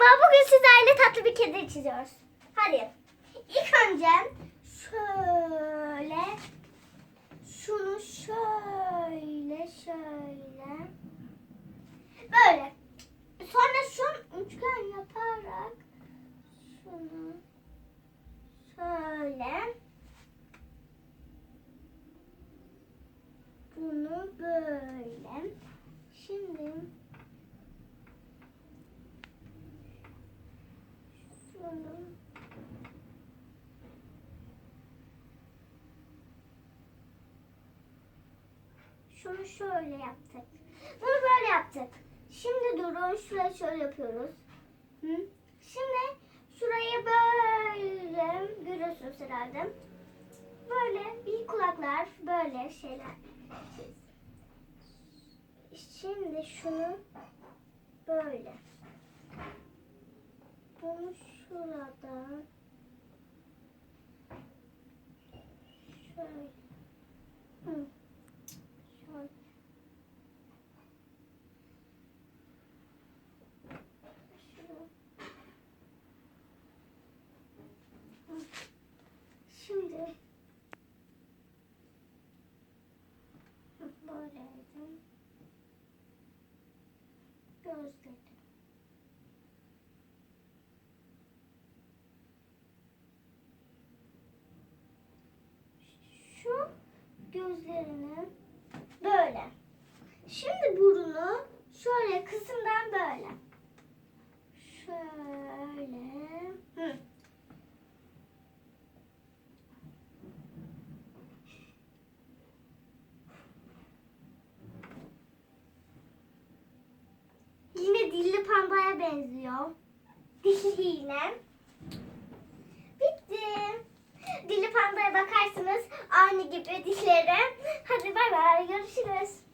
Merhaba, bugün sizlerle tatlı bir kedi çiziyoruz. Hadi. İlk önce şöyle şunu şöyle şöyle böyle. Sonra şunu üçgen yaparak şunu şöyle bunu böyle. Şimdi şunu şöyle yaptık. Bunu böyle yaptık. Şimdi durun şuraya şöyle yapıyoruz. Hı? Şimdi şurayı böyle görüyorsunuz herhalde. Böyle bir kulaklar böyle şeyler. Şimdi şunu böyle. Bunu şuradan şöyle. Hı. Şöyle. Hı. Şimdi Hı, böyleydi. Gözleri. Şu gözlerini böyle. Şimdi burnu şöyle kısımdan böyle. Şöyle. Hı. Yine dilli pandaya benziyor. Dili yine. Aynı gibi dişlerim. Hadi bay bay görüşürüz.